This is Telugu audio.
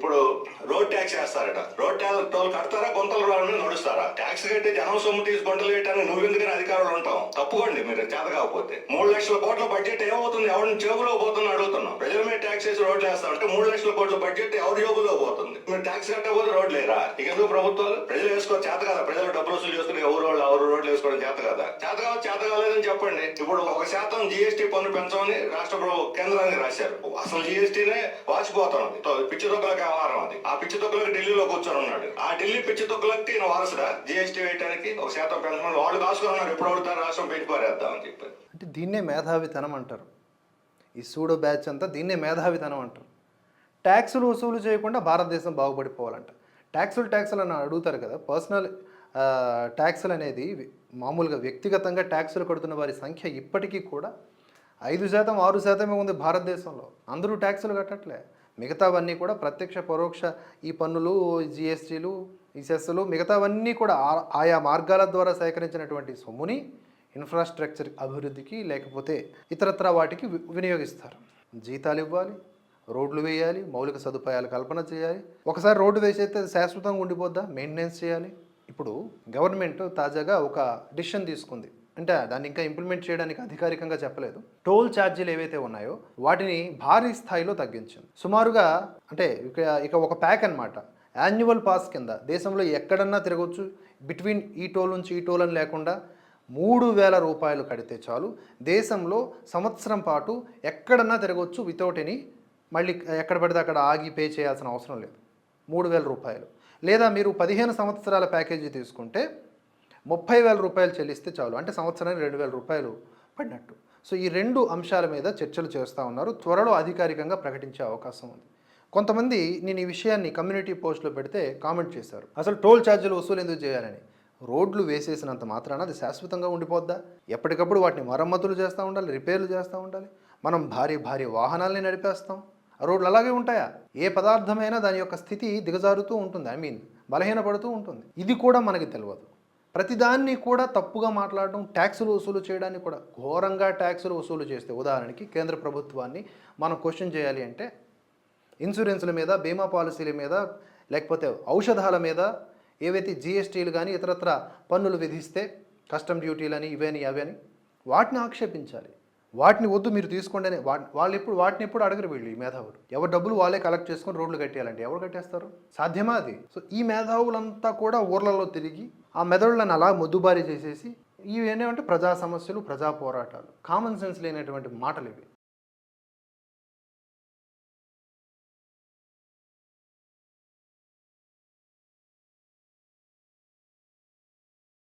ఇప్పుడు రోడ్ ట్యాక్స్ వేస్తారట రోడ్ ట్యాక్స్ టోల్ కడతారా గుంతలు రావడం నడుస్తారా? ట్యాక్స్ కట్టి జనం సొమ్ము తీసి గుంటలు వేయటానికి నువ్వు ఎందుకని అధికారులు ఉంటాం తప్పుకోండి మీరు చేత కాకపోతే. మూడు లక్షల కోట్ల బడ్జెట్ ఏమవుతుంది? ఎవరిని జేబులో పోతుందని అడుగుతున్నాం. ప్రజల మీద ట్యాక్స్ వేసి రోడ్లు వేస్తామంటే మూడు లక్షల కోట్ల బడ్జెట్ ఎవరి జేబులో పోతుంది? మీరు ట్యాక్స్ కట్టకపోతే రోడ్లు లేరా ఇక ఎందుకు ప్రభుత్వాలు? ప్రజలు వేసుకో చేత కదా. ప్రజలు డబ్బులు వసూలు చేసుకుని ఎవరు వాళ్ళు చేసుకోవడం చేత కదా? చేత కాదు చేత కాలేదని చెప్పండి. ఇప్పుడు ఒక శాతం జిఎస్టీ పన్ను పెంచమని రాష్ట్ర ప్రభు కేంద్రానికి రాశారు. అసలు జిఎస్టీనే వాచిపోతున్నది పిచ్చి తొక్కల వ్యవహారం అది. ఆ పిచ్చి తొక్కలకు ఢిల్లీలో కూర్చొని ఉన్నాడు. ఆ ఢిల్లీ పిచ్చి తొక్కలకి ఈయన వారసుడా? జీఎస్టీ వేయడానికి ఒక శాతం పెంచమని వాళ్ళు కాసుకొని ఉన్నారు. ఎప్పుడు అవుతారు రాష్ట్రం పెంచి అని చెప్పి. అంటే దీన్నే మేధావితనం అంటారు. ఈ సూడో బ్యాచ్ అంతా దీన్నే మేధావితనం అంటారు. ట్యాక్సులు వసూలు చేయకుండా భారతదేశం బాగుపడిపోవాలంట. ట్యాక్సులు ట్యాక్సులు అని అడుగుతారు కదా. పర్సనల్ ట్యాక్సులు అనేది మామూలుగా వ్యక్తిగతంగా ట్యాక్సులు కడుతున్న వారి సంఖ్య ఇప్పటికీ కూడా ఐదు శాతం ఆరు శాతమే ఉంది భారతదేశంలో. అందరూ ట్యాక్సులు కట్టట్లే. మిగతావన్నీ కూడా ప్రత్యక్ష పరోక్ష ఈ పన్నులు జిఎస్టీలు ఈ సెస్సులు మిగతావన్నీ కూడా ఆ- ఆయా మార్గాల ద్వారా సేకరించినటువంటి సొమ్ముని ఇన్ఫ్రాస్ట్రక్చర్ అభివృద్ధికి లేకపోతే ఇతరత్ర వాటికి వి- వినియోగిస్తారు. జీతాలు ఇవ్వాలి రోడ్లు వేయాలి మౌలిక సదుపాయాలు కల్పన చేయాలి. ఒకసారి రోడ్డు వేసైతే అయితే శాశ్వతంగా ఉండిపోద్దా? మెయింటెనెన్స్ చేయాలి. ఇప్పుడు గవర్నమెంట్ తాజాగా ఒక డిసిషన్ తీసుకుంది. అంటే దాన్ని ఇంకా ఇంప్లిమెంట్ చేయడానికి అధికారికంగా చెప్పలేదు. టోల్ ఛార్జీలు ఏవైతే ఉన్నాయో వాటిని భారీ స్థాయిలో తగ్గించింది. సుమారుగా అంటే ఇక ఇక ఒక ప్యాక్ అన్నమాట. యాన్యువల్ పాస్ కింద దేశంలో ఎక్కడన్నా తిరగవచ్చు బిట్వీన్ ఈ టోల్ నుంచి ఈ టోల్ అని లేకుండా మూడు వేల రూపాయలు కడితే చాలు. దేశంలో సంవత్సరం పాటు ఎక్కడన్నా తిరగవచ్చు వితౌట్ ఎనీ మళ్ళీ ఎక్కడ పడితే అక్కడ ఆగి పే చేయాల్సిన అవసరం లేదు. మూడు వేల రూపాయలు. లేదా మీరు పదిహేను సంవత్సరాల ప్యాకేజీ తీసుకుంటే ముప్పై వేల రూపాయలు చెల్లిస్తే చాలు. అంటే సంవత్సరానికి రెండు వేల రూపాయలు పడినట్టు. సో ఈ రెండు అంశాల మీద చర్చలు చేస్తూ ఉన్నారు. త్వరలో అధికారికంగా ప్రకటించే అవకాశం ఉంది. కొంతమంది నేను ఈ విషయాన్ని కమ్యూనిటీ పోస్ట్లో పెడితే కామెంట్ చేశారు. అసలు టోల్ ఛార్జీలు వసూలు ఎందుకు చేయాలని? రోడ్లు వేసేసినంత మాత్రాన అది శాశ్వతంగా ఉండిపోద్దా? ఎప్పటికప్పుడు వాటిని మరమ్మతులు చేస్తూ ఉండాలి రిపేర్లు చేస్తూ ఉండాలి? మనం భారీ భారీ వాహనాల్ని నడిపేస్తాం. రోడ్లు అలాగే ఉంటాయా? ఏ పదార్థమైనా దాని యొక్క స్థితి దిగజారుతూ ఉంటుంది. ఐ మీన్ బలహీనపడుతూ ఉంటుంది. ఇది కూడా మనకి తెలియదు ప్రతిదాన్ని కూడా తప్పుగా మాట్లాడడం ట్యాక్సులు వసూలు చేయడానికి కూడా ఘోరంగా ట్యాక్సులు వసూలు చేస్తే ఉదాహరణకి కేంద్ర ప్రభుత్వాన్ని మనం క్వశ్చన్ చేయాలి అంటే ఇన్సూరెన్స్ల మీద బీమా పాలసీల మీద లేకపోతే ఔషధాల మీద ఏవైతే జిఎస్టీలు కానీ ఇతరత్ర పన్నులు విధిస్తే కస్టమ్ డ్యూటీలని ఇవేని అవని వాటిని ఆక్షేపించాలి. వాటిని వద్దు మీరు తీసుకోండి అని వా- వాళ్ళు ఎప్పుడు వాటిని ఎప్పుడు అడగరు వీళ్ళు ఈ మేధావులు. ఎవరి డబ్బులు వాళ్ళే కలెక్ట్ చేసుకొని రోడ్లు కట్టేయాలంటే ఎవరు కట్టేస్తారు? సాధ్యమా అది? సో ఈ మేధావులంతా కూడా ఊర్లలో తిరిగి ఆ మెదడులను అలా మొద్దుబారి చేసేసి ఇవి ఏంటంటే ప్రజా సమస్యలు ప్రజా పోరాటాలు. కామన్ సెన్స్ లేనటువంటి మాటలు ఇవి.